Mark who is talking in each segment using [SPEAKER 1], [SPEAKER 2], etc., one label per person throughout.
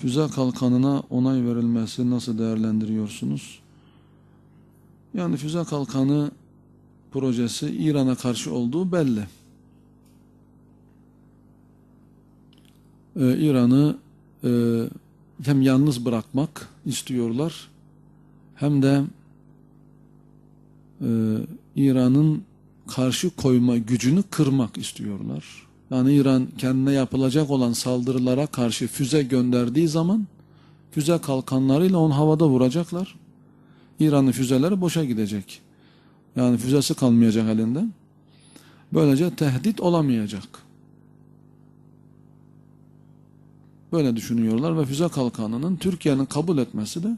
[SPEAKER 1] füze kalkanına onay verilmesi nasıl değerlendiriyorsunuz? Yani füze kalkanı projesi İran'a karşı olduğu belli. Ee, İran'ı e, hem yalnız bırakmak istiyorlar hem de e, İran'ın karşı koyma gücünü kırmak istiyorlar. Yani İran kendine yapılacak olan saldırılara karşı füze gönderdiği zaman füze kalkanlarıyla onu havada vuracaklar. İran'ın füzeleri boşa gidecek. Yani füzesi kalmayacak elinden. Böylece tehdit olamayacak. Böyle düşünüyorlar ve füze kalkanının Türkiye'nin kabul etmesi de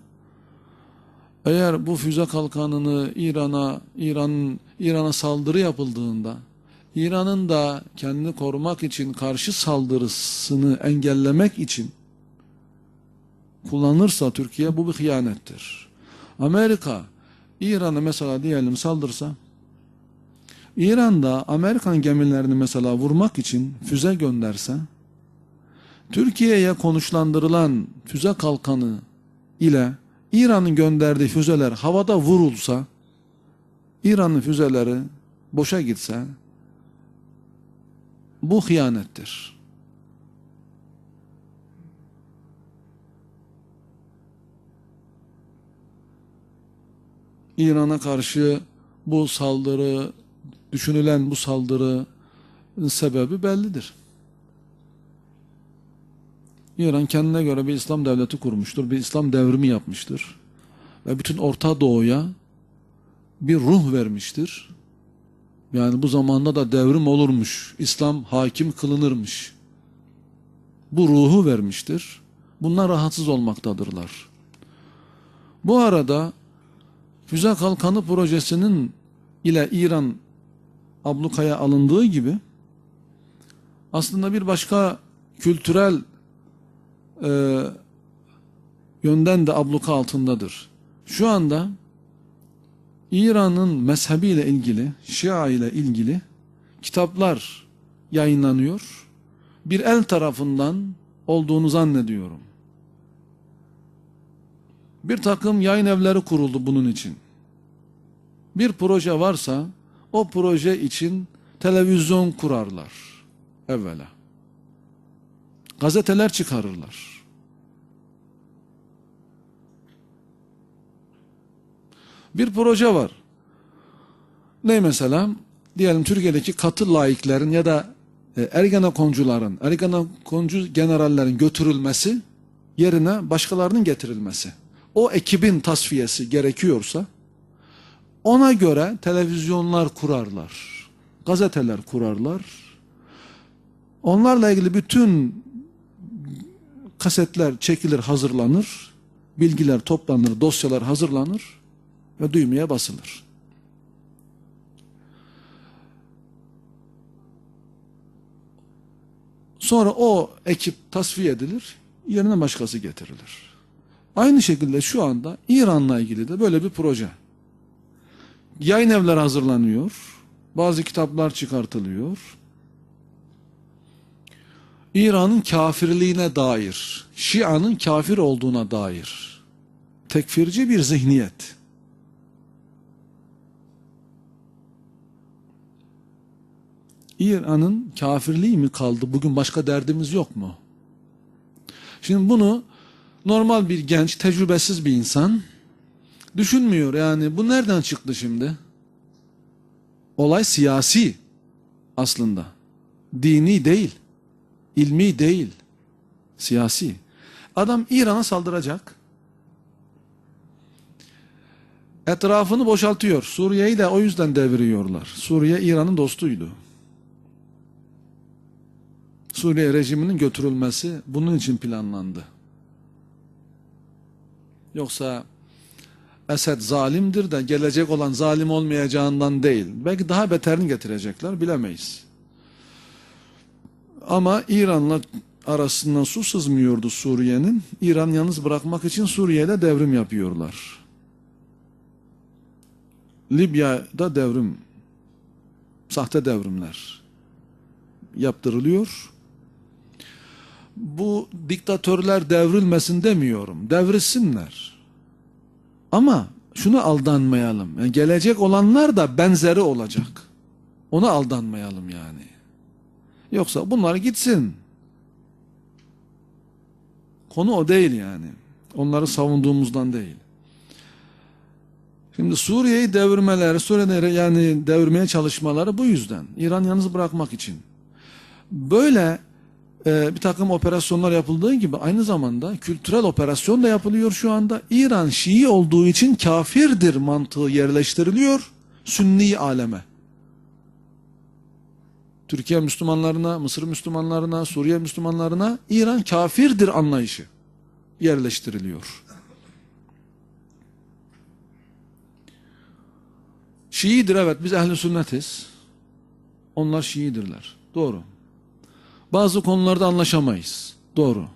[SPEAKER 1] eğer bu füze kalkanını İran'a İran İran'a saldırı yapıldığında İran'ın da kendini korumak için karşı saldırısını engellemek için kullanırsa Türkiye bu bir hıyanettir. Amerika İran'a mesela diyelim saldırsa İran da Amerikan gemilerini mesela vurmak için füze gönderse Türkiye'ye konuşlandırılan füze kalkanı ile İran'ın gönderdiği füzeler havada vurulsa İran'ın füzeleri boşa gitse bu hıyanettir. İran'a karşı bu saldırı, düşünülen bu saldırı sebebi bellidir. İran kendine göre bir İslam devleti kurmuştur, bir İslam devrimi yapmıştır. Ve bütün Orta Doğu'ya bir ruh vermiştir. Yani bu zamanda da devrim olurmuş, İslam hakim kılınırmış. Bu ruhu vermiştir. Bunlar rahatsız olmaktadırlar. Bu arada Füze Kalkanı projesinin ile İran ablukaya alındığı gibi aslında bir başka kültürel e, yönden de abluka altındadır. Şu anda İran'ın mezhebiyle ilgili, Şia ile ilgili kitaplar yayınlanıyor. Bir el tarafından olduğunu zannediyorum. Bir takım yayın evleri kuruldu bunun için. Bir proje varsa o proje için televizyon kurarlar evvela. Gazeteler çıkarırlar. Bir proje var. Ne mesela? Diyelim Türkiye'deki katı laiklerin ya da e, Ergenekoncuların, Ergenekoncu generallerin götürülmesi yerine başkalarının getirilmesi. O ekibin tasfiyesi gerekiyorsa ona göre televizyonlar kurarlar, gazeteler kurarlar. Onlarla ilgili bütün kasetler çekilir, hazırlanır, bilgiler toplanır, dosyalar hazırlanır ve düğmeye basılır. Sonra o ekip tasfiye edilir, yerine başkası getirilir. Aynı şekilde şu anda İran'la ilgili de böyle bir proje. Yayın evleri hazırlanıyor, bazı kitaplar çıkartılıyor. İran'ın kafirliğine dair, Şia'nın kafir olduğuna dair tekfirci bir zihniyet. İran'ın kafirliği mi kaldı? Bugün başka derdimiz yok mu? Şimdi bunu normal bir genç, tecrübesiz bir insan düşünmüyor. Yani bu nereden çıktı şimdi? Olay siyasi aslında. Dini değil. ilmi değil. Siyasi. Adam İran'a saldıracak. Etrafını boşaltıyor. Suriye'yi de o yüzden deviriyorlar. Suriye İran'ın dostuydu. Suriye rejiminin götürülmesi bunun için planlandı. Yoksa Esed zalimdir de gelecek olan zalim olmayacağından değil. Belki daha beterini getirecekler bilemeyiz. Ama İran'la arasından su sızmıyordu Suriye'nin. İran yalnız bırakmak için Suriye'de devrim yapıyorlar. Libya'da devrim, sahte devrimler yaptırılıyor. Bu diktatörler devrilmesin demiyorum. Devrilsinler. Ama şunu aldanmayalım. Yani gelecek olanlar da benzeri olacak. Ona aldanmayalım yani. Yoksa bunlar gitsin. Konu o değil yani. Onları savunduğumuzdan değil. Şimdi Suriye'yi devirmeleri, Suriye'de yani devirmeye çalışmaları bu yüzden. İran yalnız bırakmak için. Böyle e, bir takım operasyonlar yapıldığı gibi aynı zamanda kültürel operasyon da yapılıyor şu anda. İran Şii olduğu için kafirdir mantığı yerleştiriliyor Sünni aleme. Türkiye Müslümanlarına, Mısır Müslümanlarına, Suriye Müslümanlarına İran kafirdir anlayışı yerleştiriliyor. Şiidir evet biz ehli sünnetiz. Onlar Şiidirler. Doğru. Bazı konularda anlaşamayız. Doğru.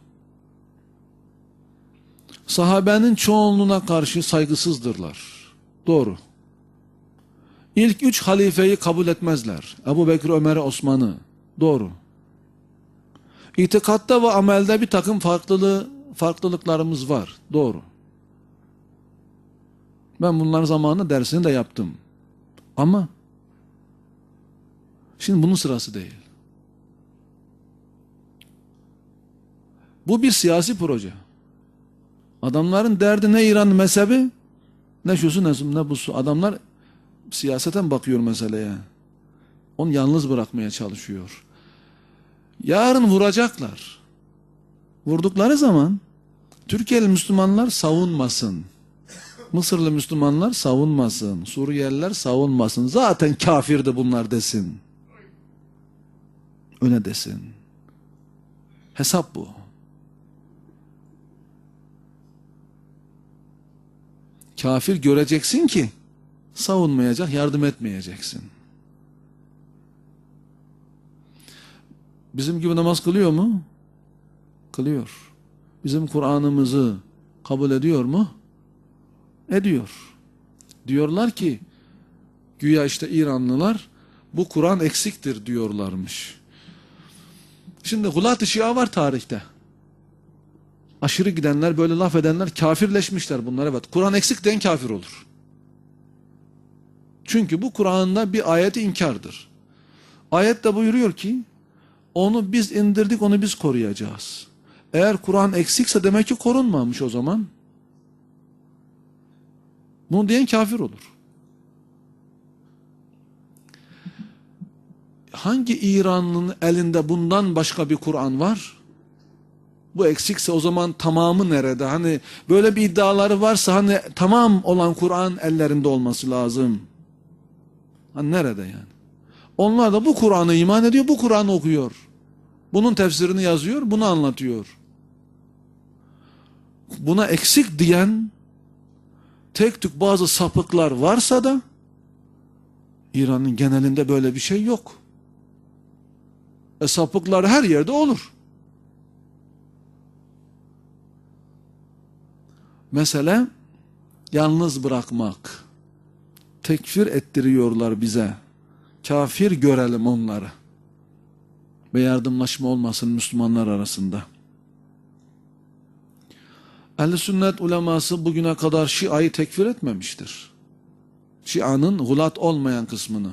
[SPEAKER 1] Sahabenin çoğunluğuna karşı saygısızdırlar. Doğru. İlk üç halifeyi kabul etmezler. Ebu Bekir, Ömer'i, Osman'ı. Doğru. İtikatta ve amelde bir takım farklılığı, farklılıklarımız var. Doğru. Ben bunların zamanında dersini de yaptım. Ama şimdi bunun sırası değil. Bu bir siyasi proje. Adamların derdi ne İran mezhebi ne şusu ne, ne busu. Adamlar siyaseten bakıyor meseleye. Onu yalnız bırakmaya çalışıyor. Yarın vuracaklar. Vurdukları zaman Türkiye'li Müslümanlar savunmasın. Mısırlı Müslümanlar savunmasın. Suriyeliler savunmasın. Zaten kafirdi bunlar desin. Öyle desin. Hesap bu. Kafir göreceksin ki savunmayacak, yardım etmeyeceksin. Bizim gibi namaz kılıyor mu? Kılıyor. Bizim Kur'an'ımızı kabul ediyor mu? Ediyor. Diyorlar ki güya işte İranlılar bu Kur'an eksiktir diyorlarmış. Şimdi Gulat-ı Şia var tarihte. Aşırı gidenler, böyle laf edenler kafirleşmişler bunlar evet. Kur'an eksik den kafir olur. Çünkü bu Kur'an'da bir ayeti inkardır. Ayette buyuruyor ki onu biz indirdik, onu biz koruyacağız. Eğer Kur'an eksikse demek ki korunmamış o zaman. Bunu diyen kafir olur. Hangi İranlı'nın elinde bundan başka bir Kur'an var? Bu eksikse o zaman tamamı nerede? Hani böyle bir iddiaları varsa hani tamam olan Kur'an ellerinde olması lazım. Hani nerede yani? Onlar da bu Kur'an'ı iman ediyor, bu Kur'an'ı okuyor. Bunun tefsirini yazıyor, bunu anlatıyor. Buna eksik diyen tek tük bazı sapıklar varsa da İran'ın genelinde böyle bir şey yok. E sapıklar her yerde olur. Mesele yalnız bırakmak. Tekfir ettiriyorlar bize. Kafir görelim onları. Ve yardımlaşma olmasın Müslümanlar arasında. Ehl-i sünnet uleması bugüne kadar Şia'yı tekfir etmemiştir. Şia'nın gulat olmayan kısmını.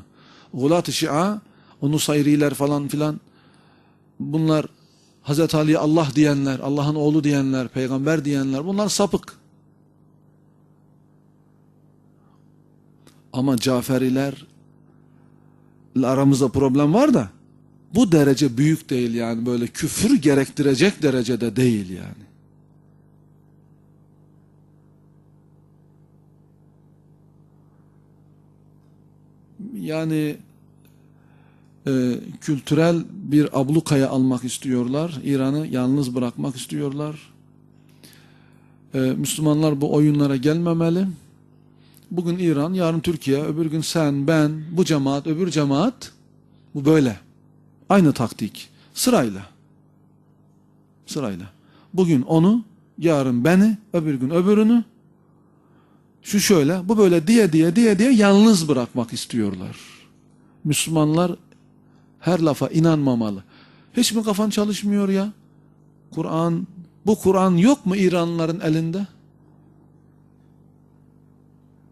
[SPEAKER 1] Gulat-ı Şia, o Nusayriler falan filan bunlar Hazreti Ali Allah diyenler, Allah'ın oğlu diyenler, peygamber diyenler bunlar sapık. Ama Caferiler aramızda problem var da bu derece büyük değil yani böyle küfür gerektirecek derecede değil yani. Yani e, kültürel bir ablukaya almak istiyorlar. İran'ı yalnız bırakmak istiyorlar. E, Müslümanlar bu oyunlara gelmemeli. Bugün İran, yarın Türkiye, öbür gün sen, ben, bu cemaat, öbür cemaat. Bu böyle. Aynı taktik. Sırayla. Sırayla. Bugün onu, yarın beni, öbür gün öbürünü. Şu şöyle, bu böyle diye diye diye diye yalnız bırakmak istiyorlar. Müslümanlar her lafa inanmamalı. Hiç mi kafan çalışmıyor ya? Kur'an, bu Kur'an yok mu İranlıların elinde?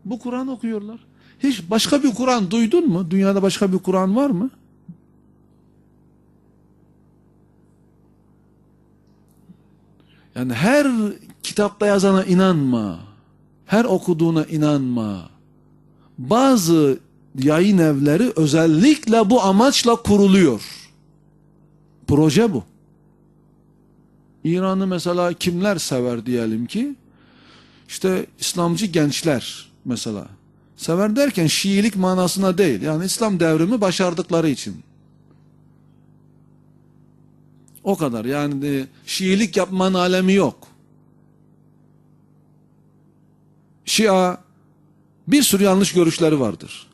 [SPEAKER 1] Bu Kur'an okuyorlar. Hiç başka bir Kur'an duydun mu? Dünyada başka bir Kur'an var mı? Yani her kitapta yazana inanma. Her okuduğuna inanma. Bazı yayın evleri özellikle bu amaçla kuruluyor. Proje bu. İran'ı mesela kimler sever diyelim ki? İşte İslamcı gençler mesela. Sever derken Şiilik manasına değil. Yani İslam devrimi başardıkları için. O kadar. Yani de, Şiilik yapmanın alemi yok. Şia bir sürü yanlış görüşleri vardır.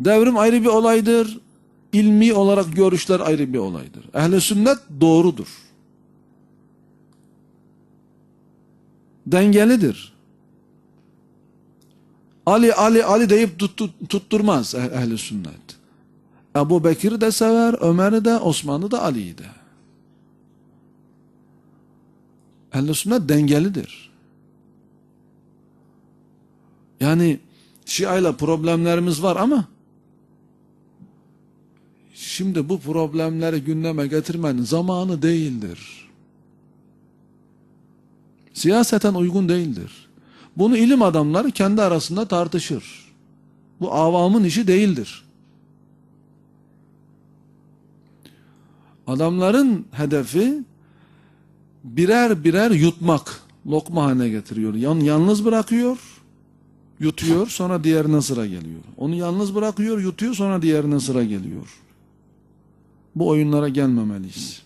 [SPEAKER 1] Devrim ayrı bir olaydır. İlmi olarak görüşler ayrı bir olaydır. Ehl-i sünnet doğrudur. Dengelidir. Ali Ali Ali deyip tut, tut, tutturmaz eh- ehl-i sünnet. Ebu Bekir'i de sever, Ömer'i de, Osman'ı da, Ali'yi de. Ehl-i sünnet dengelidir. Yani Şia problemlerimiz var ama şimdi bu problemleri gündeme getirmenin zamanı değildir. Siyaseten uygun değildir. Bunu ilim adamları kendi arasında tartışır. Bu avamın işi değildir. Adamların hedefi birer birer yutmak, lokma haline getiriyor. Yan, yalnız bırakıyor, yutuyor, sonra diğerine sıra geliyor. Onu yalnız bırakıyor, yutuyor, sonra diğerine sıra geliyor. Bu oyunlara gelmemeliyiz.